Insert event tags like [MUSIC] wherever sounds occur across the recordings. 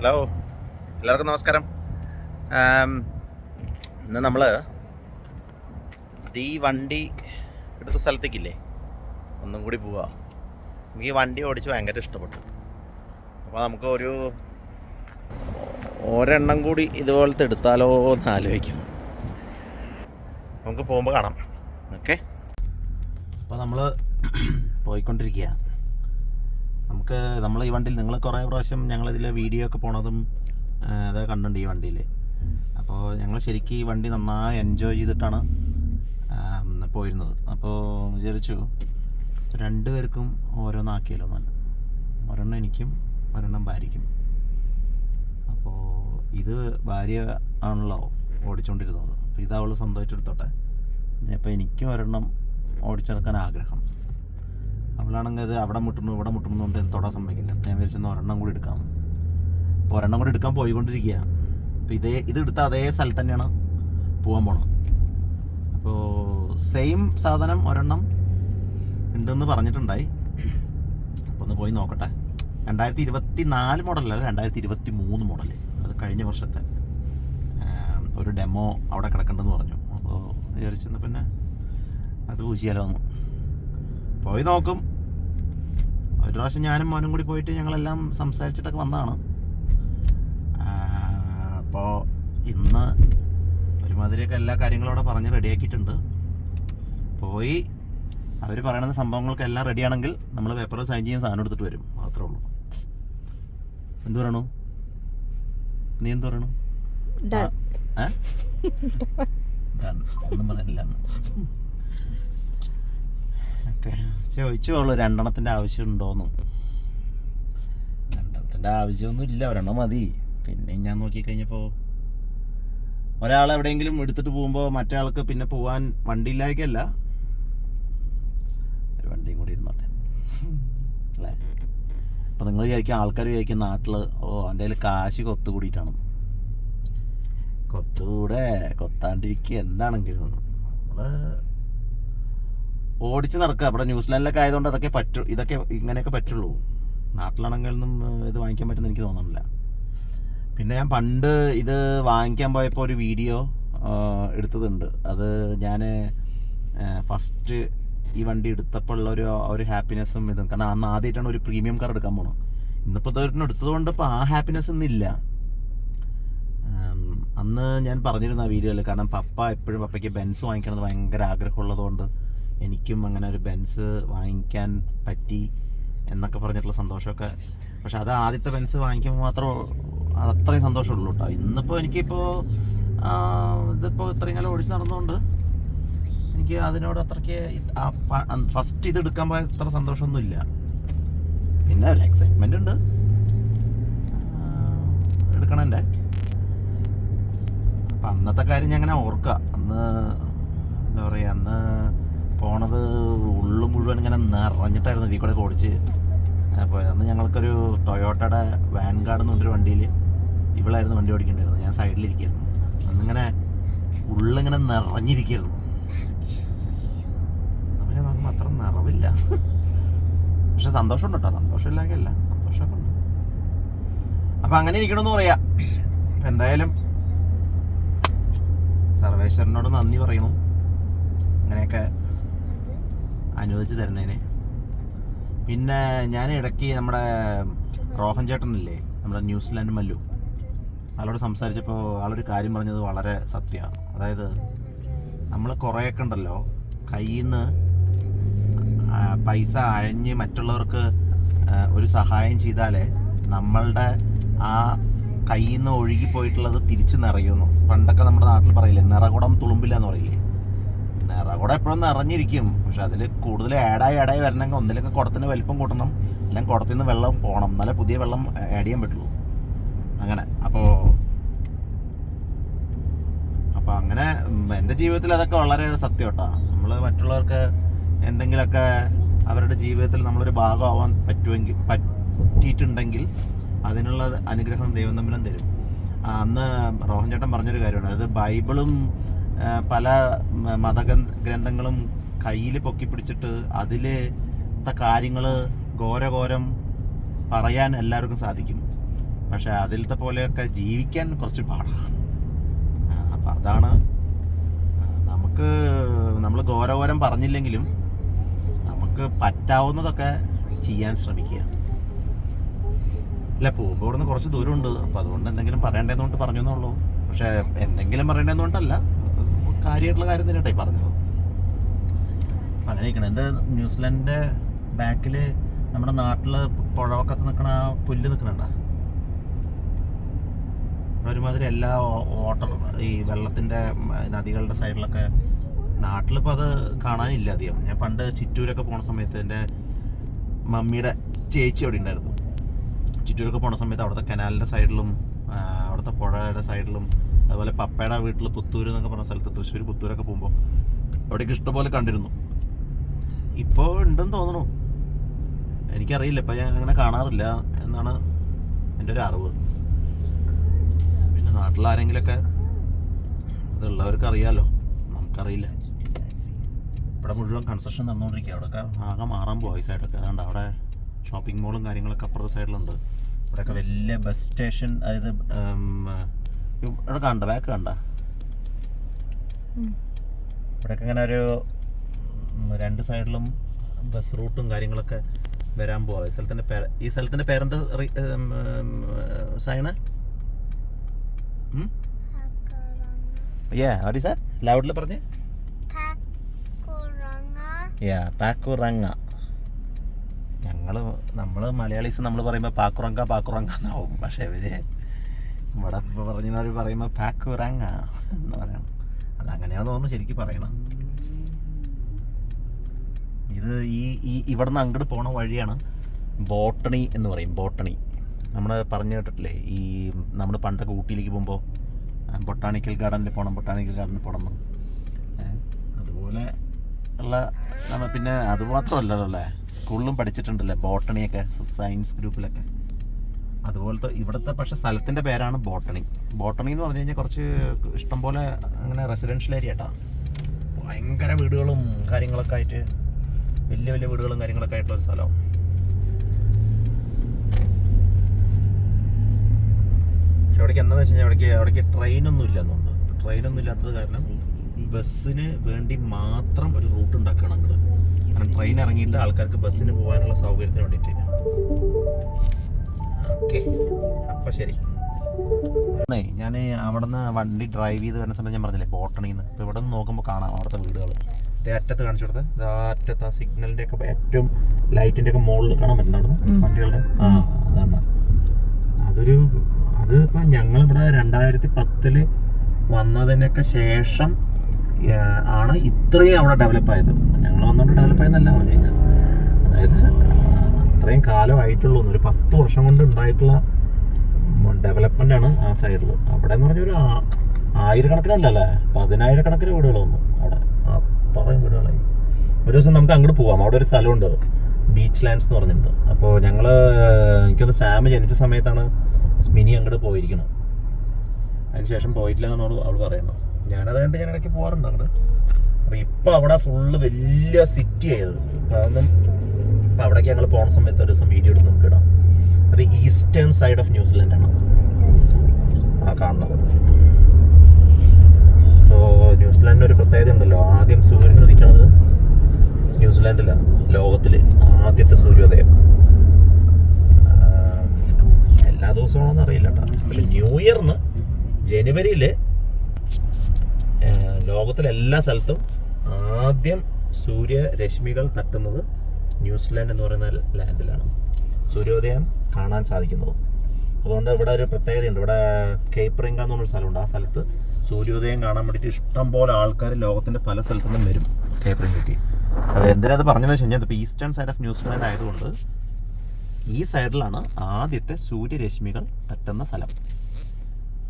Hello എല്ലാവർക്കും നമസ്കാരം. ഇന്ന് നമ്മൾ ഈ വണ്ടി എടുത്ത സ്ഥലത്തേക്കില്ലേ? ഒന്നും കൂടി പോവാ. എനിക്ക് ഈ വണ്ടി ഓടിച്ച് ഭയങ്കര ഇഷ്ടപ്പെട്ടു. അപ്പോൾ നമുക്ക് ഒരു ഒരെണ്ണം കൂടി ഇതുപോലത്തെ എടുത്താലോ എന്ന് ആലോചിക്കുന്നു. നമുക്ക് പോകുമ്പോൾ കാണാം. ഓക്കെ? അപ്പോൾ നമ്മൾ പോയിക്കൊണ്ടിരിക്കുക നമുക്ക് നമ്മൾ ഈ വണ്ടിയിൽ നിങ്ങൾ കുറേ പ്രാവശ്യം ഞങ്ങളിതിൽ വീഡിയോ ഒക്കെ പോണതും അതൊക്കെ കണ്ടുണ്ട് ഈ വണ്ടിയിൽ അപ്പോൾ ഞങ്ങൾ ശരിക്കും ഈ വണ്ടി നന്നായി എൻജോയ് ചെയ്തിട്ടാണ് പോയിരുന്നത്. അപ്പോൾ വിചാരിച്ചു രണ്ടുപേർക്കും ഓരോന്നാക്കിയല്ലോ നല്ല. ഒരെണ്ണം എനിക്കും ഒരെണ്ണം ഭാര്യയ്ക്കും. അപ്പോൾ ഇത് ഭാര്യ ആണല്ലോ ഓടിച്ചുകൊണ്ടിരുന്നത് അപ്പോൾ ഇതവൾ സ്വന്തമായിട്ടെടുത്തോട്ടെ അപ്പോൾ എനിക്കും ഒരെണ്ണം ഓടിച്ചെടുക്കാൻ ആഗ്രഹം. അവളാണെങ്കിൽ അത് അവിടെ മുട്ടുന്നു ഇവിടെ മുട്ടുന്നു കൊണ്ട് തൊടാൻ സമ്മതിക്കില്ല. ഞാൻ വിചാരിച്ചെന്ന് ഒരെണ്ണം കൂടി എടുക്കാം. അപ്പോൾ ഒരെണ്ണം കൂടി എടുക്കാൻ പോയിക്കൊണ്ടിരിക്കുക. അപ്പോൾ ഇതേ ഇത് എടുത്ത അതേ സ്ഥലത്ത് തന്നെയാണ് പോകാൻ പോണത്. അപ്പോൾ സെയിം സാധനം ഒരെണ്ണം ഉണ്ടെന്ന് പറഞ്ഞിട്ടുണ്ടായി. അപ്പോൾ ഒന്ന് പോയി നോക്കട്ടെ. രണ്ടായിരത്തി ഇരുപത്തി നാല് മോഡലല്ല രണ്ടായിരത്തി ഇരുപത്തി മൂന്ന് മോഡൽ അത് കഴിഞ്ഞ വർഷത്തെ. ഒരു ഡെമോ അവിടെ കിടക്കണ്ടെന്ന് പറഞ്ഞു. അപ്പോൾ വിചാരിച്ചെന്ന് പിന്നെ അത് പൂശിയാലോ പോയി നോക്കും. ഒരു പ്രാവശ്യം ഞാനും മോനും കൂടി പോയിട്ട് ഞങ്ങളെല്ലാം സംസാരിച്ചിട്ടൊക്കെ വന്നതാണ്. അപ്പോൾ ഇന്ന് ഒരുമാതിരിയൊക്കെ എല്ലാ കാര്യങ്ങളും അവിടെ പറഞ്ഞ് റെഡിയാക്കിയിട്ടുണ്ട്. പോയി അവർ പറയുന്ന സംഭവങ്ങൾക്കെല്ലാം റെഡിയാണെങ്കിൽ നമ്മൾ പേപ്പർ സൈൻ ചെയ്യാൻ സാധനം എടുത്തിട്ട് വരും. മാത്രമേ ഉള്ളൂ. എന്ത് പറയണു? നീ എന്ത് പറയണു? ഒന്നും പറയാനില്ല ചോദിച്ചോളൂ രണ്ടെണ്ണത്തിന്റെ ആവശ്യം ഉണ്ടോന്ന് രണ്ടെണ്ണത്തിന്റെ ആവശ്യമൊന്നും ഇല്ല. ഒരെണ്ണം മതി. പിന്നെ ഞാൻ നോക്കിക്കഴിഞ്ഞപ്പോൾ ഒരാൾ എവിടെയെങ്കിലും എടുത്തിട്ട് പോകുമ്പോൾ മറ്റേ ആൾക്ക് പിന്നെ പോവാൻ വണ്ടിയില്ലായ്ക്കല്ല ഒരു വണ്ടിയും കൂടി ഇരുന്നോട്ടെ. അല്ലേ? അപ്പം നിങ്ങൾ വിചാരിക്കും ആൾക്കാർ വിചാരിക്കും നാട്ടിൽ ഓ എന്റെ കയ്യിൽ കാശ് കൊത്തു കൂടിയിട്ടാണ്. കൊത്തുകൂടെ കൊത്താണ്ടിരിക്കുക എന്താണെങ്കിലും. നമ്മൾ ഓടിച്ച് നടക്കുക. അവിടെ ന്യൂസിലാൻഡിലൊക്കെ ആയതുകൊണ്ട് അതൊക്കെ പറ്റൂ ഇതൊക്കെ ഇങ്ങനെയൊക്കെ പറ്റുള്ളൂ. നാട്ടിലാണെങ്കിലൊന്നും ഇത് വാങ്ങിക്കാൻ പറ്റുമെന്ന് എനിക്ക് തോന്നുന്നില്ല. പിന്നെ ഞാൻ പണ്ട് ഇത് വാങ്ങിക്കാൻ പോയപ്പോൾ ഒരു വീഡിയോ എടുത്തതുണ്ട്. അത് ഞാൻ ഫസ്റ്റ് ഈ വണ്ടി എടുത്തപ്പോൾ ഉള്ള ഒരു ഒരു ഹാപ്പിനെസ്സും ഇതും. കാരണം അന്ന് ആദ്യമായിട്ടാണ് ഒരു പ്രീമിയം കാർ എടുക്കാൻ പോണത്. ഇന്നിപ്പോൾ ഇതൊരെണ്ണം എടുത്തത് കൊണ്ട് ഇപ്പോൾ ആ ഹാപ്പിനെസ് ഇന്നില്ല അന്ന് ഞാൻ പറഞ്ഞിരുന്നു ആ വീഡിയോയിൽ. കാരണം പപ്പ എപ്പോഴും പപ്പയ്ക്ക് ബെൻസ് വാങ്ങിക്കണമെന്ന് ഭയങ്കര ആഗ്രഹമുള്ളതുകൊണ്ട് എനിക്കും അങ്ങനെ ഒരു ബെൻസ് വാങ്ങിക്കാൻ പറ്റി എന്നൊക്കെ പറഞ്ഞിട്ടുള്ള സന്തോഷമൊക്കെ. പക്ഷെ അത് ആദ്യത്തെ ബെൻസ് വാങ്ങിക്കുമ്പോൾ മാത്രം അത് അത്രയും സന്തോഷമുള്ളൂ കേട്ടോ. ഇന്നിപ്പോൾ എനിക്കിപ്പോൾ ഇതിപ്പോൾ ഇത്രയും കാലം ഓടിച്ച് നടന്നുകൊണ്ട് എനിക്ക് അതിനോട് അത്രയ്ക്ക് ആ ഫസ്റ്റ് ഇത് എടുക്കാൻ പോയ അത്ര സന്തോഷമൊന്നുമില്ല. പിന്നെ ഒരു എക്സൈറ്റ്മെന്റ് ഉണ്ട്. ആ, എടുക്കണം എന്റെ. അപ്പം അന്നത്തെ കാര്യം ഞാൻ അങ്ങനെ ഓർക്കുക അന്ന് എന്താ പറയുക അന്ന് പോണത് ഉള്ളു മുഴുവൻ ഇങ്ങനെ നിറഞ്ഞിട്ടായിരുന്നു ഇതിൽ കൂടെ ഓടിച്ച്. അപ്പോൾ അന്ന് ഞങ്ങൾക്കൊരു ടൊയോട്ടയുടെ വാൻഗാർഡ് എന്ന് പറഞ്ഞൊരു വണ്ടിയിൽ ഇവളായിരുന്നു വണ്ടി ഓടിക്കേണ്ടിയിരുന്നത് ഞാൻ സൈഡിലിരിക്കുകയായിരുന്നു അന്നിങ്ങനെ ഉള്ളിങ്ങനെ നിറഞ്ഞിരിക്കുകയായിരുന്നു പക്ഷേ നമുക്ക് അത്ര നിറവില്ല. പക്ഷെ സന്തോഷമുണ്ട് കേട്ടോ. സന്തോഷമില്ലാക്കല്ല സന്തോഷമൊക്കെ ഉണ്ട്. അപ്പം അങ്ങനെ ഇരിക്കണമെന്ന് പറയാം. അപ്പം എന്തായാലും സർവേശ്വരനോട് നന്ദി പറയണു. അങ്ങനെയൊക്കെ അനുവദിച്ച് തരണേന് പിന്നെ ഞാൻ ഇടയ്ക്ക് നമ്മുടെ റോഹൻ ചേട്ടനില്ലേ നമ്മുടെ ന്യൂസിലാൻഡ് മല്ലു ആളോട് സംസാരിച്ചപ്പോൾ ആളൊരു കാര്യം പറഞ്ഞത് വളരെ സത്യമാണ് അതായത് നമ്മൾ കുറേയൊക്കെ ഉണ്ടല്ലോ കയ്യിൽ നിന്ന് പൈസ അഴഞ്ഞ് മറ്റുള്ളവർക്ക് ഒരു സഹായം ചെയ്താലേ നമ്മളുടെ ആ കയ്യിൽ നിന്ന് ഒഴുകിപ്പോയിട്ടുള്ളത് തിരിച്ച് നിറയുന്നു. പണ്ടൊക്കെ നമ്മുടെ നാട്ടിൽ പറയില്ലേ നിറകുടം തുളുമ്പില്ല എന്ന് പറയില്ലേ? നിറകുടം എപ്പോഴും നിറഞ്ഞിരിക്കും. പക്ഷെ അതിൽ കൂടുതൽ ആഡായി ആഡായി വരണമെങ്കിൽ ഒന്നിലൊക്കെ കുടത്തിന് വലിപ്പം കൂട്ടണം. അല്ലെങ്കിൽ കുടത്തിൽ നിന്ന് വെള്ളം പോകണം എന്നാലേ പുതിയ വെള്ളം ആഡ് ചെയ്യാൻ പറ്റുള്ളൂ. അങ്ങനെ. അപ്പോൾ അപ്പോൾ അങ്ങനെ എന്റെ ജീവിതത്തിൽ അതൊക്കെ വളരെ സത്യം കേട്ടോ നമ്മൾ മറ്റുള്ളവർക്ക് എന്തെങ്കിലുമൊക്കെ അവരുടെ ജീവിതത്തിൽ നമ്മളൊരു ഭാഗമാവാൻ പറ്റുമെങ്കിൽ പറ്റിയിട്ടുണ്ടെങ്കിൽ അതിനുള്ള അനുഗ്രഹം ദൈവം തമ്മിലും തരും. അന്ന് റോഹൻ ചേട്ടൻ പറഞ്ഞൊരു കാര്യമാണ് അതായത് ബൈബിളും പല മത ഗ്രന്ഥങ്ങളും കയ്യിൽ പൊക്കി പിടിച്ചിട്ട് അതിലത്തെ കാര്യങ്ങൾ ഘോരഘോരം പറയാൻ എല്ലാവർക്കും സാധിക്കും. പക്ഷെ അതിലത്തെ പോലെയൊക്കെ ജീവിക്കാൻ കുറച്ച് പാടാണ് അപ്പം അതാണ് നമുക്ക് നമ്മൾ ഘോരഘോരം പറഞ്ഞില്ലെങ്കിലും നമുക്ക് പറ്റാവുന്നതൊക്കെ ചെയ്യാൻ ശ്രമിക്കുക. അല്ല പോകുമ്പോൾ ഇവിടുന്ന് കുറച്ച് ദൂരമുണ്ട്. അപ്പം അതുകൊണ്ട് എന്തെങ്കിലും പറയണ്ടേന്നുകൊണ്ട് പറഞ്ഞു എന്നുള്ളൂ പക്ഷേ എന്തെങ്കിലും പറയണ്ടേന്നുകൊണ്ടല്ല കാര്യമായിട്ടുള്ള കാര്യം തന്നെയാട്ടെ പറഞ്ഞത്. അങ്ങനെ എന്താ ന്യൂസിലാൻഡിന്റെ ബാക്കിൽ നമ്മുടെ നാട്ടിൽ പുഴവക്കത്ത് നിൽക്കണ ആ പുല്ല് നിൽക്കണണ്ട ഒരുമാതിരി എല്ലാ വാട്ടർ ഈ വെള്ളത്തിന്റെ നദികളുടെ സൈഡിലൊക്കെ നാട്ടിലിപ്പോൾ അത് കാണാനില്ല അധികം. ഞാൻ പണ്ട് ചിറ്റൂരൊക്കെ പോണ സമയത്ത് എന്റെ മമ്മിയുടെ ചേച്ചി അവിടെ ഉണ്ടായിരുന്നു. ചിറ്റൂരൊക്കെ പോണ സമയത്ത് അവിടുത്തെ കനാലിന്റെ സൈഡിലും അവിടുത്തെ പുഴയുടെ സൈഡിലും അതുപോലെ പപ്പയുടെ വീട്ടിൽ പുത്തൂർ എന്നൊക്കെ പറഞ്ഞ സ്ഥലത്ത് തൃശ്ശൂർ പുത്തൂരൊക്കെ പോകുമ്പോൾ അവിടേക്ക് ഇഷ്ടംപോലെ കണ്ടിരുന്നു. ഇപ്പോൾ ഉണ്ടെന്ന് തോന്നണു എനിക്കറിയില്ല. ഇപ്പം ഞാൻ അങ്ങനെ കാണാറില്ല എന്നാണ് എന്റെ ഒരു അറിവ്. പിന്നെ നാട്ടിൽ അതുള്ളവർക്ക് ഇതുള്ളവർക്ക് അറിയാലോ. നമുക്കറിയില്ല. ഇവിടെ മുഴുവൻ കൺസ്ട്രക്ഷൻ നടന്നുകൊണ്ടിരിക്കുക അവിടെയൊക്കെ ആകെ മാറാൻ പോയി സൈഡൊക്കെ അതുകൊണ്ട് അവിടെ ഷോപ്പിംഗ് മോളും കാര്യങ്ങളൊക്കെ അപ്പുറത്തെ സൈഡിലുണ്ട് ഇവിടെയൊക്കെ വലിയ ബസ് സ്റ്റേഷൻ അതായത് ഇവിടെ കണ്ട ബാക്ക് കണ്ട? ഇവിടെയൊക്കെ ഇങ്ങനെ ഒരു രണ്ട് സൈഡിലും ബസ് റൂട്ടും കാര്യങ്ങളൊക്കെ വരാൻ പോവാ. ഈ സ്ഥലത്തിന്റെ പേര് ഈ സ്ഥലത്തിന്റെ പേരെന്ത് Saina? Yeah what is that ലൗഡിൽ പറഞ്ഞേ. യാ പാക്കുറങ്ങ ഞങ്ങൾ നമ്മൾ മലയാളീസ് നമ്മൾ പറയുമ്പോൾ പാക്കുറങ്ക പാക്കുറങ്ക എന്നാവും. പക്ഷേ ഇവർ ഇവിടെ ഇപ്പോൾ പറഞ്ഞവർ പാക്ക് ഒരാങ്ങ എന്ന് പറയണം. അതങ്ങനെയാണെന്ന് തോന്നുന്നു ശരിക്കും പറയണം. ഇത് ഈ ഈ ഇവിടുന്ന് അങ്ങോട്ട് പോണ വഴിയാണ് ബോട്ടണി എന്ന് പറയും ബോട്ടണി. നമ്മൾ പറഞ്ഞു കേട്ടിട്ടില്ലേ ഈ നമ്മൾ പണ്ടൊക്കെ ഊട്ടിയിലേക്ക് പോകുമ്പോൾ ബൊട്ടാണിക്കൽ ഗാർഡനിൽ പോകണം ബൊട്ടാണിക്കൽ ഗാർഡനിൽ പോകണം. അതുപോലെ ഉള്ള പിന്നെ അതുമാത്രമല്ലല്ലോ അല്ലേ? സ്കൂളിലും പഠിച്ചിട്ടുണ്ടല്ലേ ബോട്ടണിയൊക്കെ സയൻസ് ഗ്രൂപ്പിലൊക്കെ അതുപോലത്തെ ഇവിടുത്തെ പക്ഷെ സ്ഥലത്തിന്റെ പേരാണ് ബോട്ടണി. ബോട്ടണി എന്ന് പറഞ്ഞു കഴിഞ്ഞാൽ കുറച്ച് ഇഷ്ടംപോലെ അങ്ങനെ റെസിഡൻഷ്യൽ ഏരിയ കേട്ടാ ഭയങ്കര വീടുകളും കാര്യങ്ങളൊക്കെ ആയിട്ട് വലിയ വലിയ വീടുകളും കാര്യങ്ങളൊക്കെ ആയിട്ടുള്ള ഒരു സ്ഥലമാണ് പക്ഷെ അവിടേക്ക് എന്താണെന്ന് വെച്ച് കഴിഞ്ഞാൽ അവിടേക്ക് അവിടേക്ക് ട്രെയിനൊന്നും ഇല്ലെന്നുണ്ട്. ട്രെയിനൊന്നും ഇല്ലാത്തത് കാരണം ബസ്സിന് വേണ്ടി മാത്രം ഒരു റൂട്ട് ഉണ്ടാക്കണം അങ്ങോട്ട് കാരണം ട്രെയിൻ ഇറങ്ങിയിട്ട് ആൾക്കാർക്ക് ബസ്സിന് പോകാനുള്ള സൗകര്യത്തിന് വേണ്ടിയിട്ട്. ഓക്കെ. അപ്പോൾ ശരി. ഞാൻ അവിടെ നിന്ന് വണ്ടി ഡ്രൈവ് ചെയ്ത് വരുന്ന സമയത്ത് ഞാൻ പറഞ്ഞില്ലേ ബോട്ടണിന്ന്. ഇപ്പോൾ ഇവിടെ നിന്ന് നോക്കുമ്പോൾ കാണാം അവിടുത്തെ വീടുകൾ അറ്റത്ത് കാണിച്ചു കൊടുത്തത് അറ്റത്ത് ആ സിഗ്നലിന്റെ ഒക്കെ ഏറ്റവും ലൈറ്റിന്റെ ഒക്കെ മുകളിൽ കാണാൻ പറ്റുന്നുണ്ട് വണ്ടികളുടെ? ആ അതാണ്. അതൊരു അത് ഇപ്പം ഞങ്ങളിവിടെ രണ്ടായിരത്തി പത്തിൽ വന്നതിനൊക്കെ ശേഷം ആണ് ഇത്രയും അവിടെ ഡെവലപ്പ് ആയത്. ഞങ്ങൾ വന്നുകൊണ്ട് ഡെവലപ്പ് ആയെന്നല്ല പറഞ്ഞത്. അതായത് അത്രയും കാലമായിട്ടുള്ളൂ ഒരു പത്ത് വർഷം കൊണ്ട് ഉണ്ടായിട്ടുള്ള ഡെവലപ്മെന്റ് ആണ് ആ സൈഡിൽ അവിടെ എന്ന് പറഞ്ഞാൽ ഒരു ആ- ആയിരക്കണക്കിനല്ല അല്ലേ പതിനായിരക്കണക്കിന് വീടുകൾ അവിടെ അത്രയും വീടുകളായി. ഒരു ദിവസം നമുക്ക് അങ്ങോട്ട് പോവാം. അവിടെ ഒരു സ്ഥലമുണ്ട്. ബീച്ച് ലാൻഡ്സ് എന്ന് പറഞ്ഞിട്ടുണ്ട് അപ്പോൾ ഞങ്ങൾ എനിക്കൊന്ന് സാമ് ജനിച്ച സമയത്താണ് മിനി അങ്ങോട്ട് പോയിരിക്കണം അതിനുശേഷം പോയിട്ടില്ല എന്നാണ് അവൾ പറയുന്നത്. ഞാനത് കണ്ട് ഞാൻ ഇടയ്ക്ക് പോകാറുണ്ട് അങ്ങോട്ട്. അപ്പോൾ ഇപ്പോൾ അവിടെ ഫുള്ള് വലിയ സിറ്റി ആയത്. അതൊന്നും അപ്പോൾ അവിടേക്ക് ഞങ്ങൾ പോണ സമയത്ത് ഒരു ദിവസം വീഡിയോ എടുത്ത് നമുക്ക് ഇടാം. അത് ഈസ്റ്റേൺ സൈഡ് ഓഫ് ന്യൂസിലൻഡ് ആണ്. ആ കാണുന്നത് അപ്പോൾ ന്യൂസിലാൻഡിന് ഒരു പ്രത്യേകത ഉണ്ടല്ലോ. ആദ്യം സൂര്യൻ ഉദിക്കണത് ന്യൂസിലാൻഡിലാണ് ലോകത്തിലെ. ആദ്യത്തെ സൂര്യോദയം. എല്ലാ ദിവസമാണെന്ന് അറിയില്ല കേട്ടോ. ന്യൂ ഇയറിന് ജനുവരിയിൽ ലോകത്തിലെ എല്ലാ സ്ഥലത്തും ആദ്യം സൂര്യരശ്മികൾ തട്ടുന്നത് ന്യൂസിലാൻഡ് എന്ന് പറയുന്ന ലാൻഡിലാണ്. സൂര്യോദയം കാണാൻ സാധിക്കുന്നത് അതുകൊണ്ട് ഇവിടെ ഒരു പ്രത്യേകതയുണ്ട്. ഇവിടെ കേപ്രിങ്ക എന്ന് പറഞ്ഞൊരു സ്ഥലമുണ്ട്. ആ സ്ഥലത്ത് സൂര്യോദയം കാണാൻ വേണ്ടിയിട്ട് ഇഷ്ടം പോലെ ആൾക്കാർ ലോകത്തിന്റെ പല സ്ഥലത്തു നിന്നും വരും കേപ്രിങ്കയ്ക്ക് അത് എന്തിനാ പറഞ്ഞതെന്ന് വെച്ച് കഴിഞ്ഞാൽ ഇപ്പോൾ ഈസ്റ്റേൺ സൈഡ് ഓഫ് ന്യൂസിലാൻഡ് ആയതുകൊണ്ട് ഈ സൈഡിലാണ് ആദ്യത്തെ സൂര്യരശ്മികൾ തട്ടുന്ന സ്ഥലം.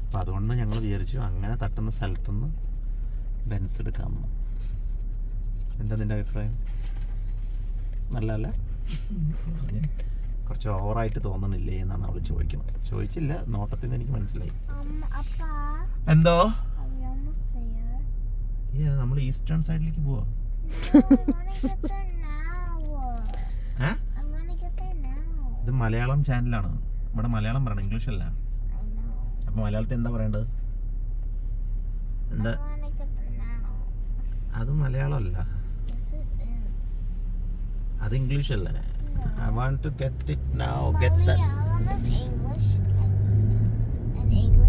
അപ്പം അതുകൊണ്ട് ഞങ്ങൾ വിചാരിച്ചു അങ്ങനെ തട്ടുന്ന സ്ഥലത്തുനിന്ന് ബെൻസ് എടുക്കാമെന്ന്. എന്താ നിന്റെ അഭിപ്രായം? നല്ലതല്ല കുറച്ച് ഓവറായിട്ട് തോന്നണില്ലേ എന്നാണ് അവൾ ചോദിക്കുന്നത് ചോദിച്ചില്ല നോട്ടത്തിൽ നിന്ന് എനിക്ക് മനസ്സിലായി Um, എന്തോ? നമ്മൾ ഈസ്റ്റേൺ സൈഡിലേക്ക് പോവാ ഇത് മലയാളം ചാനലാണ് ഇവിടെ മലയാളം പറയണം ഇംഗ്ലീഷ് അല്ല അപ്പൊ മലയാളത്തിൽ എന്താ പറയണ്ടത് എന്താ. അത് it is. അത് ഇംഗ്ലീഷ് അല്ലേ? I want to get it now get that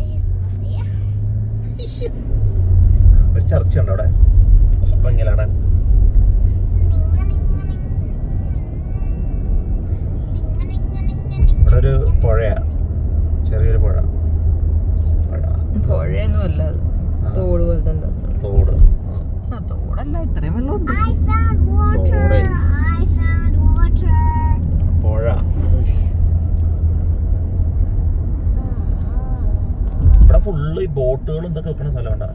is Malia. [LAUGHS] ഒരു ചർച്ച ഉണ്ട് അവിടെ? ഭംഗിയിലാണ് ഇവിടെ ഒരു പുഴയാ. ചെറിയൊരു പുഴ. പുഴ. പുഴയൊന്നുമല്ല. തോട് പോലത്തെ തോട്. തോടല്ല ഇത്രയും വെള്ളം I Uh, ഇവിടെ ഫുള്ള് ഈ ബോട്ടുകളും ഇതൊക്കെ വെക്കണ സ്ഥലമുണ്ടാ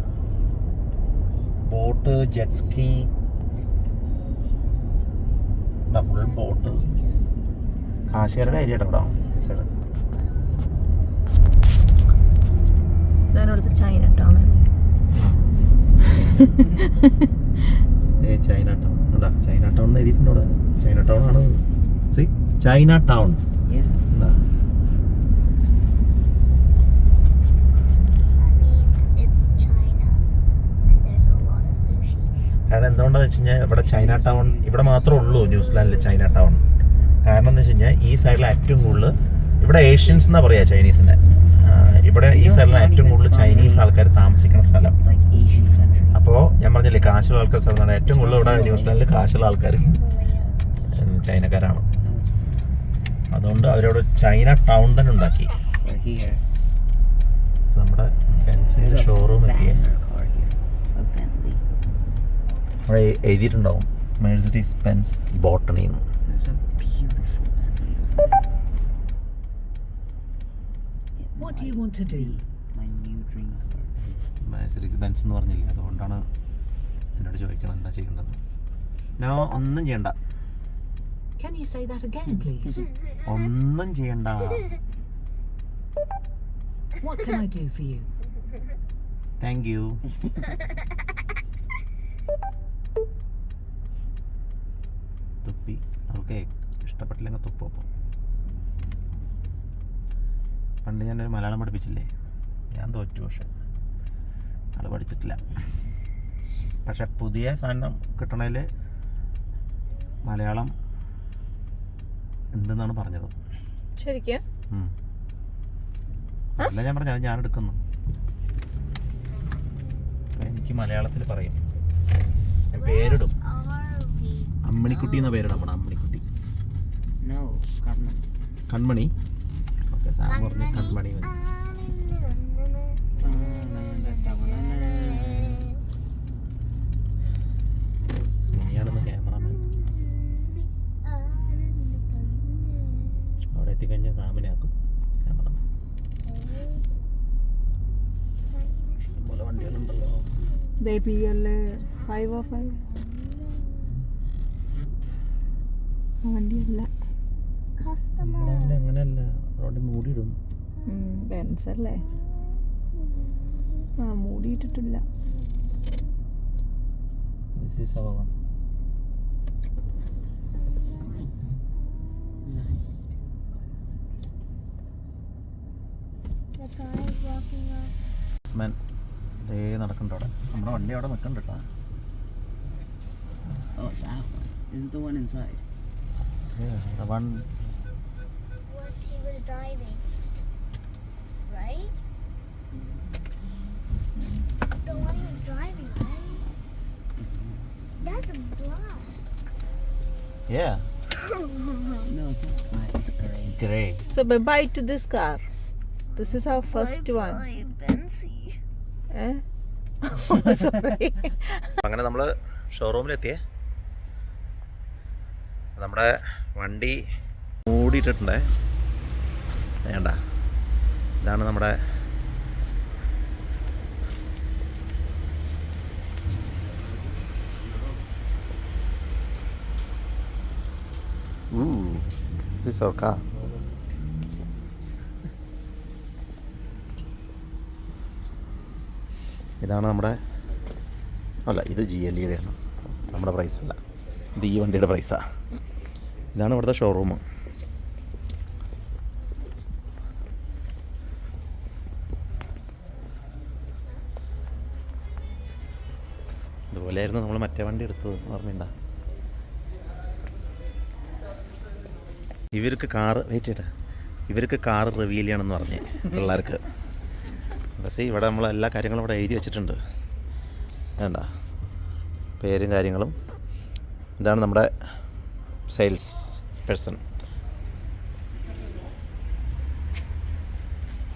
boat jet ski full boat കാശികാരുടെ area കേട്ടോ ഞാനടുത്ത് ചൈന ടൗൺ ഏ ചൈന ടൗൺ ഉണ്ടാ ചൈന ടൗൺ എഴുതിയിട്ടുണ്ട് ചൈന ടൗൺ ആണ്. China. ടൗൺ. കാരണം എന്തുകൊണ്ടാന്ന് വെച്ച് കഴിഞ്ഞാൽ ഇവിടെ ചൈന ടൗൺ ഇവിടെ മാത്രമേ ഉള്ളൂ ന്യൂസിലാൻഡിൽ ചൈന ടൗൺ. കാരണം എന്ന് വെച്ച് കഴിഞ്ഞാൽ ഈ സൈഡിൽ ഏറ്റവും കൂടുതൽ ഇവിടെ ഏഷ്യൻസ് എന്നാ പറയാ ചൈനീസിന്റെ ആ, ഇവിടെ ഈ സൈഡിലാണ് ഏറ്റവും കൂടുതൽ ചൈനീസ് ആൾക്കാർ താമസിക്കുന്ന സ്ഥലം. അപ്പോൾ ഞാൻ പറഞ്ഞില്ലേ കാശുള്ള ആൾക്കാർ സ്ഥലമാണ് ഏറ്റവും കൂടുതൽ ഇവിടെ ന്യൂസിലാൻഡിൽ കാശുള്ള ആൾക്കാർ ചൈനക്കാരാണ്. അതുകൊണ്ട് അവരോട് ചൈന ടൗൺ തന്നെ ഉണ്ടാക്കി. നമ്മുടെ ബെൻസിന്റെ ഷോറൂം എത്തിയ. അവിടെ എഴുതിയിട്ടുണ്ടാവും. മെഴ്സിഡീസ് ബെൻസ് ബോട്ടണി. What do you want to do? My new dream car. Mercedes Benz എന്ന് പറഞ്ഞില്ലേ? അതുകൊണ്ടാണ് എന്നോട് ചോദിക്കണം എന്താ ചെയ്യേണ്ടത്. ഞാൻ ഒന്നും ചെയ്യണ്ട. Can you say that again, please? ഒന്നും ചെയ്യണ്ട. What can I do for you? Thank you തുപ്പി. അവൾക്ക് ഇഷ്ടപ്പെട്ടില്ലെങ്കിൽ തുപ്പു അപ്പോൾ പണ്ട് ഞാനൊരു മലയാളം പഠിപ്പിച്ചില്ലേ? ഞാൻ തോറ്റു പക്ഷെ. ആൾ പഠിച്ചിട്ടില്ല. പക്ഷെ പുതിയ സാധനം കിട്ടണേൽ മലയാളം ഉണ്ടെന്നാണ് പറഞ്ഞത്. ശരിക്കും? അല്ല ഞാൻ പറഞ്ഞത് അത് ഞാൻ എടുക്കുന്നു. എനിക്ക് മലയാളത്തിൽ പറയും. ഞാൻ പേരിടും? അമ്മണിക്കുട്ടി എന്ന പേരിടാം നമ്മുടെ അമ്മണിക്കുട്ടി. കൺമണി? ഓക്കെ സാർ പറഞ്ഞു കൺമണി. മതി. ദേ P L five O five വണ്ടിയല്ല. അങ്ങനെയല്ല. റോഡ് മൂടിയിടും. ബെൻസ് അല്ലേ? ആ മൂടിയിട്ടിട്ടില്ല. Is our one The guy is walking up. Batsman ദേ നടക്കുന്നുണ്ട് അവിടെ നമ്മുടെ വണ്ടി അവിടെ നിൽക്കുന്നുണ്ട് കേട്ടോ Oh, that one. This is the one inside. One What he was driving. Right? The one he was driving, right? That's black. Yeah, [LAUGHS] No, it's not black. It's gray. it's grey. So bye bye to this car. This is our first one. Benzie. അങ്ങനെ നമ്മൾ ഷോറൂമിലെത്തിയേ നമ്മുടെ വണ്ടി മൂടിയിട്ടിട്ടുണ്ടേ. വേണ്ട ഇതാണ് നമ്മുടെ ഊ this. ഇതാണ് നമ്മുടെ അല്ല ഇത് ജി എൽ ഇയുടെ ആണ് നമ്മുടെ പ്രൈസ് അല്ല. ഇത് ഈ വണ്ടിയുടെ പ്രൈസാണ് ഇതാണ് ഇവിടുത്തെ ഷോറൂം ഇതുപോലെയായിരുന്നു നമ്മൾ മറ്റേ വണ്ടി എടുത്തത് ഓർമ്മയുണ്ടാ? ഇവർക്ക് കാറ് വെയിറ്റ് ചെയ്യട്ടെ. ഇവർക്ക് കാറ് റിവീൽ ചെയ്യണമെന്ന് പറഞ്ഞേ പിള്ളേർക്ക്. പക്ഷേ ഇവിടെ നമ്മൾ എല്ലാ കാര്യങ്ങളും ഇവിടെ എഴുതി വെച്ചിട്ടുണ്ട്. വേണ്ട. പേരും കാര്യങ്ങളും. ഇതാണ് നമ്മുടെ സെയിൽസ് പേഴ്സൺ.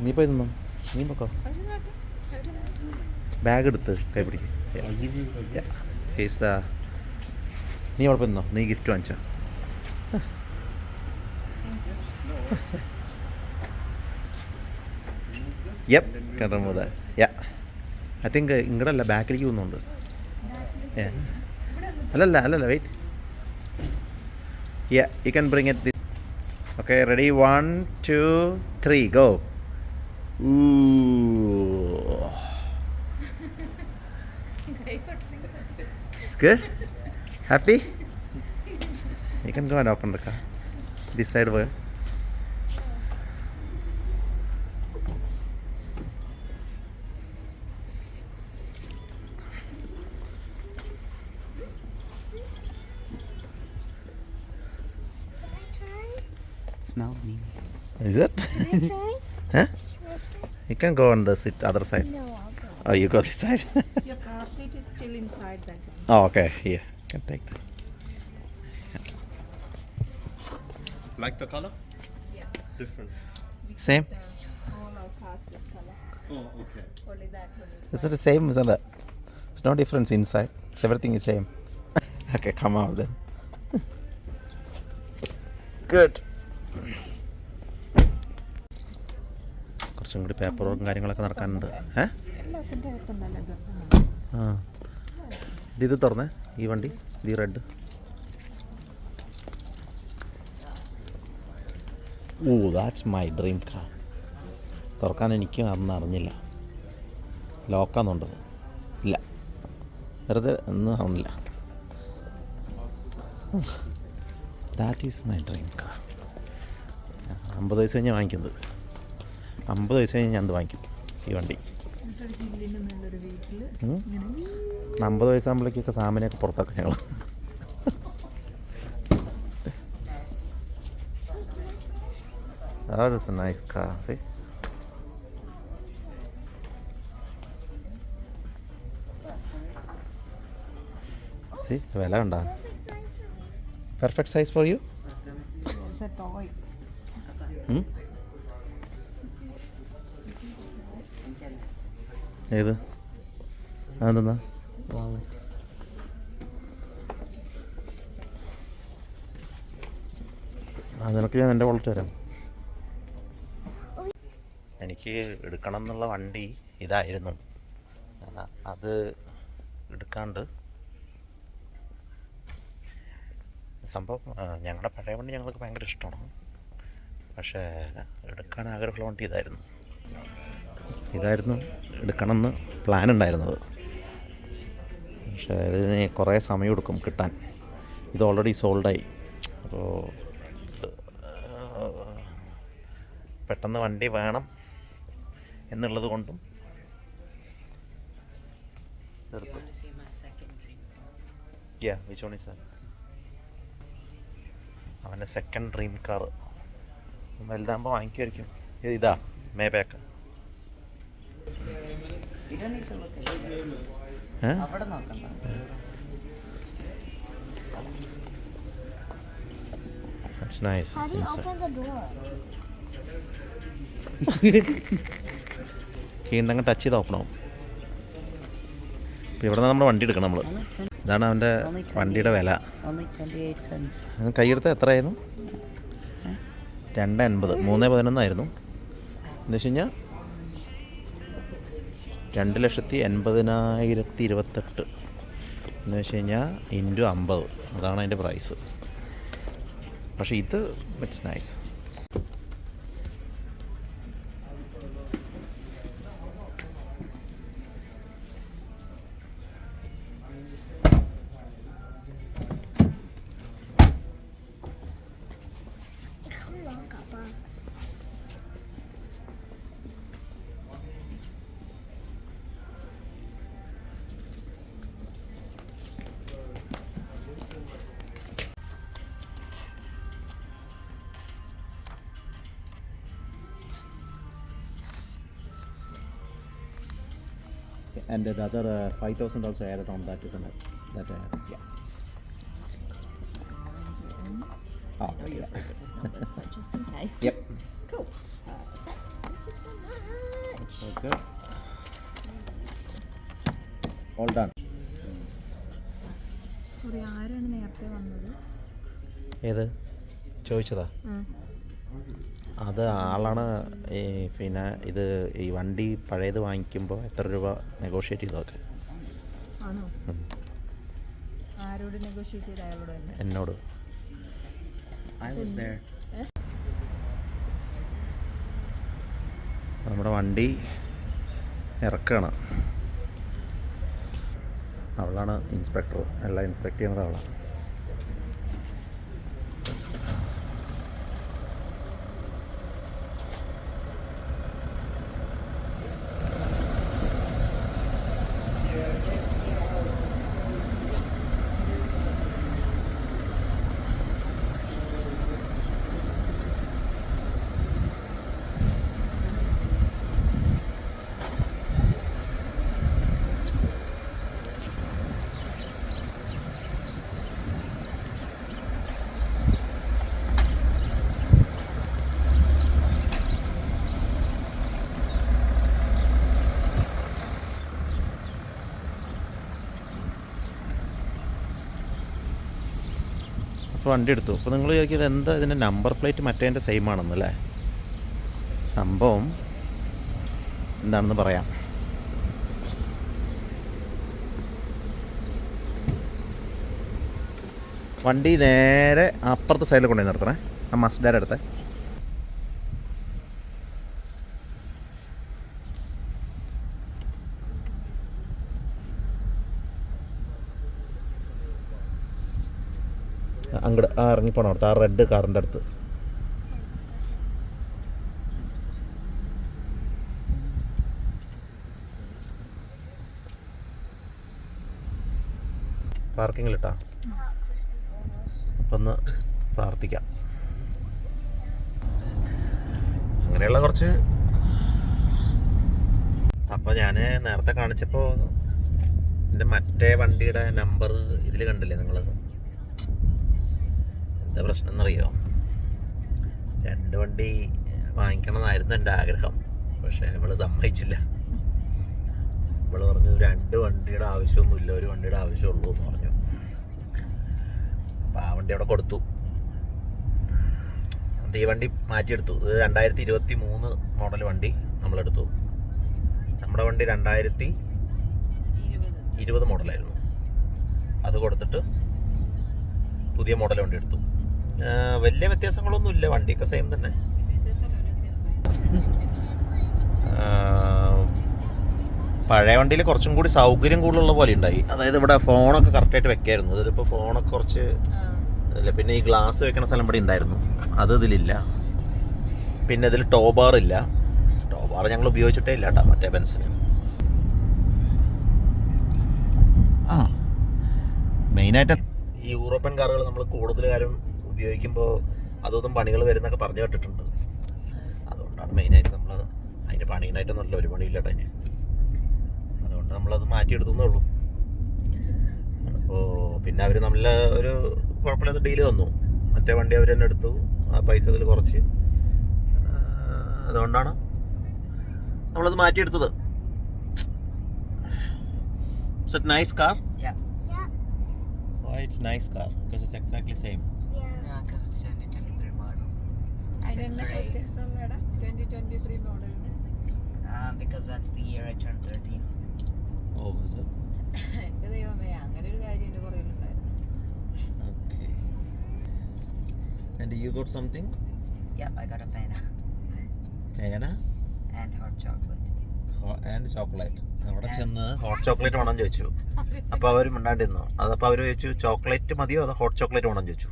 നീ പോയി നിന്നോ? നീ പൊക്കോ? ബാഗ് എടുത്ത് കൈ പിടിക്ക്. ഫേസ് ദാ നീ അവിടെ നിന്നോ? നീ ഗിഫ്റ്റ് വാങ്ങിച്ചോ. യപ്പ് മുതൽ യാ ഐ തിങ്ക് ഇങ്ങടല്ല ബാക്കിലേക്ക് പോകുന്നുണ്ട് Yeah. അല്ലല്ല അല്ലല്ല wait yeah you can bring it okay ready one two three go Good? Happy? You can go and open the car. This side where? Huh? You can go on the sit other side. No, I'll. Oh, you go this side. [LAUGHS] Your car seat is still inside that. oh, okay. Here, can take that. Like the color? Yeah. Different. Same. All our cars this color. Oh, okay. Only that one is. Is it the same? Isn't it? It's no difference inside. It's everything is same. [LAUGHS] okay, come out then. [LAUGHS] Good. കുറച്ചും കൂടി paper വർക്കും കാര്യങ്ങളൊക്കെ നടക്കാനുണ്ട്. ഏ. ആ. ഇത് തുറന്നേ. ഈ വണ്ടി ഇത് red oh that's my dream car തുറക്കാൻ എനിക്ക് അന്ന് അറിഞ്ഞില്ല. ലോക്കാന്നുണ്ടത് ഇല്ല. വെറുതെ ഒന്നും അറിഞ്ഞില്ല. That is my dream car അമ്പത് വയസ്സ് കഴിഞ്ഞാൽ വാങ്ങിക്കുന്നത്. അമ്പത് വയസ്സ് കഴിഞ്ഞ് ഞാൻ അത് വാങ്ങിക്കും ഈ വണ്ടി. അമ്പത് വയസ്സാകുമ്പോഴേക്കൊക്കെ സാമനെയൊക്കെ പുറത്താക്കും ഞങ്ങൾ That is a nice car, see? See, വില കണ്ടാ? പെർഫെക്റ്റ് സൈസ് ഫോർ യു ഏത്? അതെന്താ? അതിനൊക്കെ ഞാൻ എന്റെ wallet തരാം. എനിക്ക് എടുക്കണം എന്നുള്ള വണ്ടി ഇതായിരുന്നു. അത് എടുക്കാണ്ട് സംഭവം ഞങ്ങളുടെ പഴയ വണ്ടി ഞങ്ങൾക്ക് ഭയങ്കര ഇഷ്ടമാണ്. പക്ഷേ എടുക്കാൻ ആഗ്രഹമുള്ള വണ്ടി ഇതായിരുന്നു. ഇതായിരുന്നു എടുക്കണമെന്ന് പ്ലാൻ ഉണ്ടായിരുന്നത് പക്ഷേ ഇതിന് കുറേ സമയം എടുക്കും കിട്ടാൻ. ഇത് ഓൾറെഡി സോൾഡായി അപ്പോൾ പെട്ടെന്ന് വണ്ടി വേണം എന്നുള്ളത് കൊണ്ടും സാർ. അവന്റെ സെക്കൻഡ് ഡ്രീം കാർ വലുതാകുമ്പോൾ വാങ്ങിക്കുമായിരിക്കും. ഇതാ Maybach You don't need to look at it. ഏ അവിടെ നോക്കണ്ട. That's nice How do you inside. open the door? കീണ്ടങ്ങ് ടച്ച് ചെയ്ത് ഓപ്പൺ ആവും ഇവിടെ നമ്മുടെ നമ്മൾ വണ്ടി എടുക്കണം നമ്മൾ ഇതാണ് അവന്റെ വണ്ടിയുടെ വില. only 28 cents. എത്രയായിരുന്നു? രണ്ട് അൻപത് മൂന്ന് പതിനൊന്നായിരുന്നു. എന്ന് വെച്ച് കഴിഞ്ഞാൽ രണ്ട് ലക്ഷത്തി എൺപതിനായിരത്തി ഇരുപത്തെട്ട് എന്ന് വെച്ച് കഴിഞ്ഞാൽ ഇന്റു അമ്പത്. അതാണ് അതിന്റെ പ്രൈസ്. പക്ഷേ ഇത് it's nice And the other uh, 5,000 also added on that, isn't it? That, uh, yeah. Oh, yeah. Numbers, but just in case. Yep. Cool. Thank you so much. Okay. All done. Sorry ആരാണ് നേരത്തെ വന്നത് ഏത് ചോദിച്ചതാ അത് ആളാണ് ഈ പിന്നെ ഇത് ഈ വണ്ടി പഴയത് വാങ്ങിക്കുമ്പോൾ എത്ര രൂപ നെഗോഷിയേറ്റ് ചെയ്തൊക്കെ ആരോട് നെഗോഷിയേറ്റ് ചെയ്ത്? അയാളോട് എന്നോട്. നമ്മുടെ വണ്ടി ഇറക്കാണ്. അവളാണ് ഇൻസ്പെക്ടർ എല്ലാം ഇൻസ്പെക്ട് ചെയ്യുന്നത് അവളാണ് വണ്ടി എടുത്തു അപ്പോൾ നിങ്ങൾ വിചാരിക്കും എന്താ ഇതിന്റെ നമ്പർ പ്ലേറ്റ് മറ്റേതിന്റെ സെയിം ആണെന്നല്ലേ സംഭവം എന്താണെന്ന് പറയാം. വണ്ടി നേരെ അപ്പുറത്തെ സൈഡിൽ കൊണ്ടുപോയി നിർത്തണേ. ആ മസ്ഡാരുടെ അടുത്ത്. ഇറങ്ങിപ്പോണം അവിടുത്തെ ആ റെഡ് കാറിന്റെ അടുത്ത്. പാർക്കിങ്ങിലിട്ടാ ഒന്ന് പ്രാർത്ഥിക്കാം. അങ്ങനെയുള്ള കുറച്ച് അപ്പോൾ ഞാൻ നേരത്തെ കാണിച്ചപ്പോൾ എന്റെ മറ്റേ വണ്ടിയുടെ നമ്പർ ഇതിൽ കണ്ടില്ലേ നിങ്ങൾ എന്താ പ്രശ്നം എന്നറിയോ? രണ്ട് വണ്ടി വാങ്ങിക്കണമെന്നായിരുന്നു എന്റെ ആഗ്രഹം. പക്ഷേ ഇവൾ സമ്മതിച്ചില്ല. ഇവൾ പറഞ്ഞു രണ്ട് വണ്ടിയുടെ ആവശ്യമൊന്നുമില്ല ഒരു വണ്ടിയുടെ ആവശ്യമുള്ളൂ എന്ന് പറഞ്ഞു. അപ്പോൾ ആ വണ്ടി അവിടെ കൊടുത്തു. ഈ വണ്ടി മാറ്റിയെടുത്തു. ഇത് രണ്ടായിരത്തി ഇരുപത്തി മൂന്ന് മോഡൽ വണ്ടി നമ്മളെടുത്തു. നമ്മുടെ വണ്ടി രണ്ടായിരത്തി ഇരുപത് മോഡലായിരുന്നു. അത് കൊടുത്തിട്ട് പുതിയ മോഡൽ വണ്ടി എടുത്തു. വലിയ വ്യത്യാസങ്ങളൊന്നും ഇല്ല. വണ്ടിയൊക്കെ സെയിം തന്നെ. പഴയ വണ്ടിയിൽ കുറച്ചും കൂടി സൗകര്യം കൂടുതലുള്ള പോലെ ഉണ്ടായി. അതായത് ഇവിടെ ഫോണൊക്കെ കറക്റ്റായിട്ട് വെക്കായിരുന്നു. ഇതിലിപ്പോൾ ഫോണൊക്കെ കുറച്ച് ഇല്ല പിന്നെ ഈ ഗ്ലാസ് വെക്കണ സ്ഥലം ഇവിടെ ഉണ്ടായിരുന്നു. അത് ഇതിലില്ല. പിന്നെ ഇതിൽ ടോബാർ ഇല്ല. ടോബാർ ഞങ്ങൾ ഉപയോഗിച്ചിട്ടേ ഇല്ല കേട്ടോ മറ്റേ ബെൻസിന് ആ മെയിനായിട്ട് ഈ യൂറോപ്യൻ കാറുകൾ നമ്മൾ കൂടുതൽ കാലം ഉപയോഗിക്കുമ്പോൾ അതൊന്നും പണികൾ വരുന്നൊക്കെ പറഞ്ഞു കേട്ടിട്ടുണ്ട്. അതുകൊണ്ടാണ് മെയിനായിട്ട് നമ്മൾ അതിന് നല്ല ഒരു പണിയില്ല അതിന്. അതുകൊണ്ട് നമ്മളത് മാറ്റിയെടുത്തേ ഉള്ളൂ. അപ്പോൾ പിന്നെ അവർ നല്ല ഒരു കുഴപ്പമില്ലാത്ത ഡീൽ തന്നു മറ്റേ വണ്ടി അവർ തന്നെ എടുത്തു. ആ പൈസ ഇതിൽ കുറച്ച്. അതുകൊണ്ടാണ് നമ്മളത് മാറ്റിയെടുത്തത്. It's nice car it's nice car because it's exactly Because it's exactly same. Yeah. Yeah, because it's 2023 model. അതിനെന്നെ Great. വ്യത്യാസമുള്ളടാ ട്വന്റി ട്വന്റി ത്രീ മോഡലിന് Uh, because that's the year I turned 13. Oh, is it? എന്റെ ദൈവമേ അങ്ങനെ ഒരു കാര്യം എന്റെ പുറകിലുണ്ടായിരുന്നു Okay. And you got something? Yep, I got a pena China and hot chocolate. and chocolate. അവിടെ ചെന്ന് ഹോട്ട് ചോക്ലേറ്റ് വേണം ചോദിച്ചു അപ്പോൾ അവർ മിണ്ടാണ്ടിരുന്നു അതപ്പോൾ അവർ ചോദിച്ചു ചോക്ലേറ്റ് മതിയോ അതോ ഹോട്ട് ചോക്ലേറ്റ് വേണം ചോദിച്ചു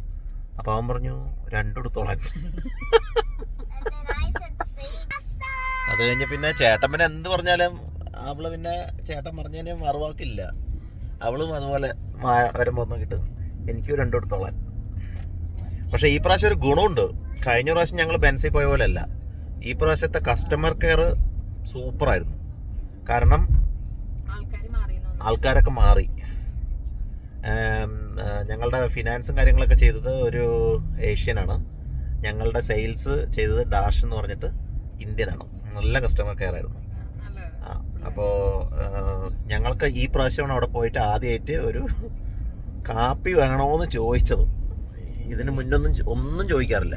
അപ്പോൾ അവൻ പറഞ്ഞു രണ്ടും എടുത്തോളാൻ And then I said, save pasta. അത് കഴിഞ്ഞ് പിന്നെ ചേട്ടൻ പിന്നെ എന്ത് പറഞ്ഞാലും അവൾ പിന്നെ ചേട്ടൻ പറഞ്ഞതിന് മറുവാക്കില്ല. അവളും അതുപോലെ വരുമ്പോൾ ഒന്ന് കിട്ടും. എനിക്കും രണ്ടും എടുത്തോളാൻ പക്ഷേ ഈ പ്രാവശ്യം ഒരു ഗുണമുണ്ട്. കഴിഞ്ഞ പ്രാവശ്യം ഞങ്ങൾ ബെൻസിൽ പോയ പോലെ അല്ല ഈ പ്രാവശ്യത്തെ കസ്റ്റമർ കെയർ സൂപ്പറായിരുന്നു കാരണം ആൾക്കാരൊക്കെ മാറി. ഞങ്ങളുടെ ഫിനാൻസും കാര്യങ്ങളൊക്കെ ചെയ്തത് ഒരു ഏഷ്യനാണ് ഞങ്ങളുടെ സെയിൽസ് ചെയ്തത് ഡാഷ് എന്ന് പറഞ്ഞിട്ട് ഇന്ത്യനാണ് നല്ല കസ്റ്റമർ കെയർ ആയിരുന്നു. ആ അപ്പോൾ ഞങ്ങൾക്ക് ഈ പ്രാവശ്യമാണ് അവിടെ പോയിട്ട് ആദ്യമായിട്ട് ഒരു കാപ്പി വേണമെന്ന് ചോദിച്ചത്. ഇതിന് മുന്നൊന്നും ഒന്നും ചോദിക്കാറില്ല.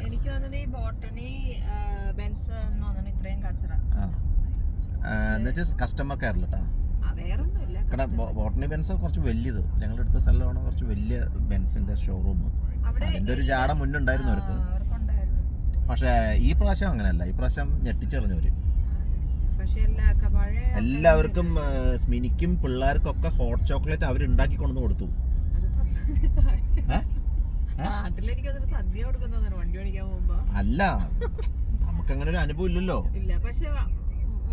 കസ്റ്റമർ കെയറിൽ കേട്ടോ കാരണം ബോട്ടണി ബെൻസ് കുറച്ച് വലിയത്. അടുത്ത സ്ഥലമാണ് കുറച്ച് വലിയ ബെൻസിന്റെ ഷോറൂം അതിന്റെ ഒരു ജാട മുന്നുണ്ടായിരുന്നു അവർക്ക്. പക്ഷേ ഈ പ്രാവശ്യം അങ്ങനെയല്ല. ഈ പ്രാവശ്യം ഞെട്ടിച്ചറിഞ്ഞവര്. എല്ലാവർക്കും സ്മിനിക്കും പിള്ളേർക്കൊക്കെ ഹോട്ട് ചോക്ലേറ്റ് അവർ ഉണ്ടാക്കി കൊണ്ടുവന്ന് കൊടുത്തു അല്ല നമുക്കങ്ങനെ ഒരു അനുഭവം ഇല്ലല്ലോ. ഇല്ല പക്ഷെ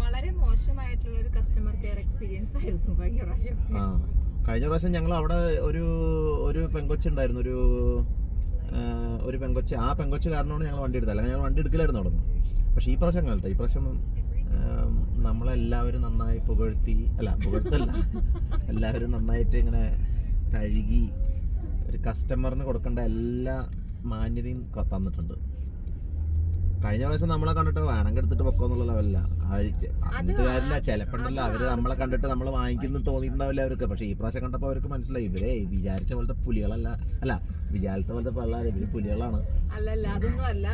വളരെ മോശമായിട്ടുള്ള ഒരു കസ്റ്റമർ കെയർ എക്സ്പീരിയൻസ് ആയിരുന്നു കഴിഞ്ഞ പ്രാവശ്യം. ആ കഴിഞ്ഞ പ്രാവശ്യം ഞങ്ങൾ അവിടെ ഒരു ഒരു പെങ്കൊച്ചുണ്ടായിരുന്നു ഒരു ഒരു പെങ്കൊച്ച്. ആ പെങ്കൊച്ച് കാരണമാണ് ഞങ്ങൾ വണ്ടി എടുത്തത്. അല്ലെങ്കിൽ ഞങ്ങൾ വണ്ടി എടുക്കില്ലായിരുന്നു അവിടെ നിന്ന് പക്ഷേ ഈ പ്രാവശ്യം കേട്ടോ. ഈ പ്രാവശ്യം നമ്മളെല്ലാവരും നന്നായി പുകഴ്ത്തി അല്ല പുകഴ്ത്തല്ല. [LAUGHS] എല്ലാവരും നന്നായിട്ട് ഇങ്ങനെ കഴുകി ഒരു കസ്റ്റമറിന് കൊടുക്കേണ്ട എല്ലാ മാന്യതയും തന്നിട്ടുണ്ട്. കഴിഞ്ഞ പ്രാവശ്യം നമ്മളെ കണ്ടിട്ട് വേണമെങ്കിൽ എടുത്തിട്ട് പൊക്കോന്നുള്ള എന്നുള്ള അങ്ങനത്തെ കാര്യമില്ല ചിലപ്പോണ്ടല്ലോ. അവർ നമ്മളെ കണ്ടിട്ട് നമ്മൾ വാങ്ങിക്കുന്നു തോന്നിയിട്ടുണ്ടാവില്ല അവർക്ക്. പക്ഷെ ഈ പ്രാവശ്യം കണ്ടപ്പോൾ അവർക്ക് മനസ്സിലായി. ഇവരെ വിചാരിച്ച പോലത്തെ പുലികളല്ല. അല്ല വിചാരിച്ച പോലത്തെ പിള്ളേർ ഇവർ പുലികളാണ്. അല്ലല്ല അതൊന്നും അല്ല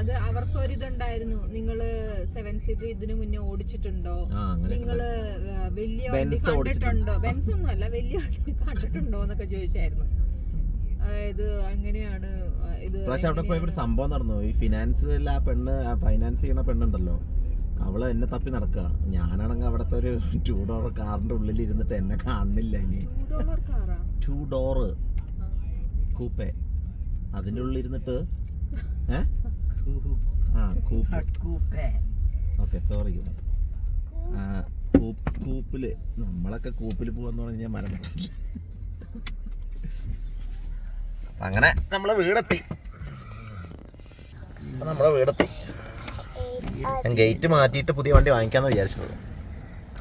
അത് അവർക്ക് ഒരിതുണ്ടായിരുന്നു നിങ്ങൾ സെവൻ സീറ്റർ ഇതിനു മുന്നേ ഓടിച്ചിട്ടുണ്ടോ? നിങ്ങൾ വലിയ വണ്ടി കണ്ടിട്ടുണ്ടോ? ബെൻസ് ഒന്നും അല്ല വലിയ വണ്ടി കണ്ടിട്ടുണ്ടോ എന്നൊക്കെ ചോദിച്ചായിരുന്നു. അതായത് അങ്ങനെയാണ് പ്രാവശ്യം അവിടെ പോയപ്പോ ഒരു സംഭവം നടന്നു. ഈ ഫിനാൻസിൽ ആ പെണ്ണ് ഫൈനാൻസ് ചെയ്യണ പെണ്ണുണ്ടല്ലോ. അവൾ എന്നെ തപ്പി നടക്കുക ഞാനാണെങ്കിൽ അവിടത്തെ ഒരു ടൂ ഡോർ കാറിന്റെ ഉള്ളിൽ ഇരുന്നിട്ട് എന്നെ കാണുന്നില്ല ഇനി? ടൂ ഡോറ് ആ. കൂപ്പേ അതിന്റെ ഉള്ളിൽ ഇരുന്നിട്ട് [LAUGHS] ആ കൂപ്പ് ഓക്കെ സോറി കൂപ്പിൽ നമ്മളൊക്കെ കൂപ്പിൽ പോവാന്ന് പറഞ്ഞാൽ മരണം. [LAUGHS] അങ്ങനെ നമ്മളെ വീടെത്തി. നമ്മളെ വീടെത്തി. ഞാൻ ഗേറ്റ് മാറ്റിയിട്ട് പുതിയ വണ്ടി വാങ്ങിക്കാന്ന് വിചാരിച്ചത്.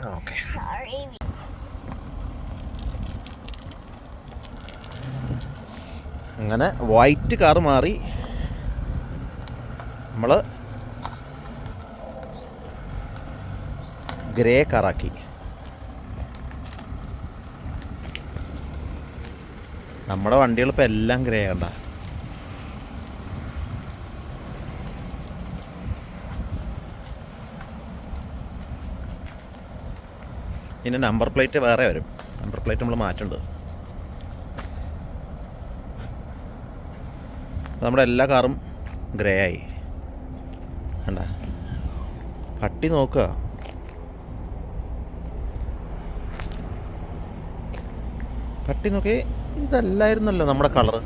ഓക്കെ. അങ്ങനെ വൈറ്റ് കാർ മാറി. നമ്മൾ ഗ്രേ കാറാക്കി. നമ്മുടെ വണ്ടികൾ ഇപ്പം എല്ലാം ഗ്രേ കണ്ട. ഇനി നമ്പർ പ്ലേറ്റ് വേറെ വരും. നമ്പർ പ്ലേറ്റ് നമ്മൾ മാറ്റുന്നുണ്ട് നമ്മുടെ എല്ലാ കാറും ഗ്രേ ആയി. കണ്ട? പട്ടി നോക്കുക പട്ടി നോക്കി. ഇതല്ലായിരുന്നല്ലോ നമ്മുടെ കളറ്.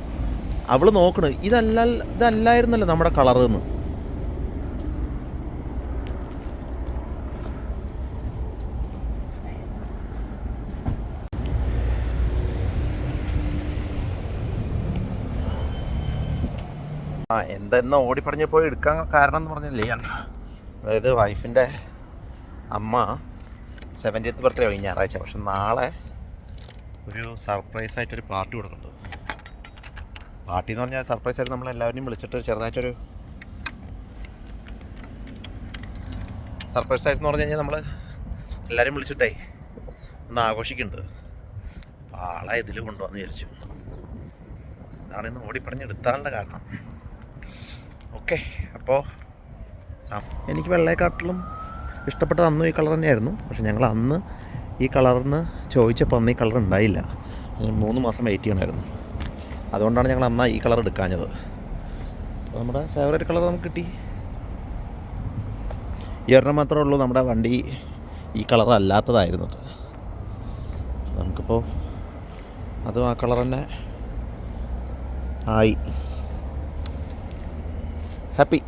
അവൾ നോക്കണ് ഇതല്ല ഇതല്ലായിരുന്നല്ലോ നമ്മുടെ കളറ് എന്ന് ആ എന്തെന്നോ ഓടിപ്പടഞ്ഞ് പോയി എടുക്കാൻ കാരണം എന്ന് പറഞ്ഞില്ലേ? അതായത് വൈഫിന്റെ അമ്മ സെവന്റീത്ത് ബർത്ത്ഡേ കഴിഞ്ഞ ഞായറാഴ്ച പക്ഷെ നാളെ ഒരു സർപ്രൈസ് ആയിട്ടൊരു പാർട്ടി കൊടുക്കുന്നുണ്ട്. പാർട്ടി എന്ന് പറഞ്ഞാൽ സർപ്രൈസ് ആയിട്ട് നമ്മളെല്ലാവരെയും വിളിച്ചിട്ട് ചെറുതായിട്ടൊരു സർപ്രൈസ് ആയിട്ട് എന്ന് പറഞ്ഞു കഴിഞ്ഞാൽ നമ്മൾ എല്ലാവരും വിളിച്ചിട്ടേ ഒന്ന് ആഘോഷിക്കുന്നുണ്ട്. ആളെ ഇതിൽ കൊണ്ടുവന്ന് വിചാരിച്ചു. അതാണ് ഇന്ന് ഓടിപ്പടഞ്ഞെടുത്താനുള്ള കാരണം. ഓക്കെ അപ്പോൾ എനിക്ക് വെള്ളയെക്കാട്ടിലും ഇഷ്ടപ്പെട്ടത് അന്നും ഈ കളർ തന്നെയായിരുന്നു. പക്ഷെ ഞങ്ങൾ അന്ന് ഈ കളറിന് ചോദിച്ചപ്പോൾ അന്ന് ഈ കളർ ഉണ്ടായില്ല. മൂന്ന് മാസം വെയിറ്റ് ചെയ്യണമായിരുന്നു. അതുകൊണ്ടാണ് ഞങ്ങൾ അന്നാ ഈ കളർ എടുക്കാഞ്ഞത്. നമ്മുടെ ഫേവറേറ്റ് കളർ നമുക്ക് കിട്ടി. ഈ ഒരെണ്ണം മാത്രമേ ഉള്ളൂ നമ്മുടെ വണ്ടി ഈ കളർ അല്ലാത്തതായിരുന്നത്. നമുക്കിപ്പോൾ അതും ആ കളർ തന്നെ ആയി. ഹാപ്പി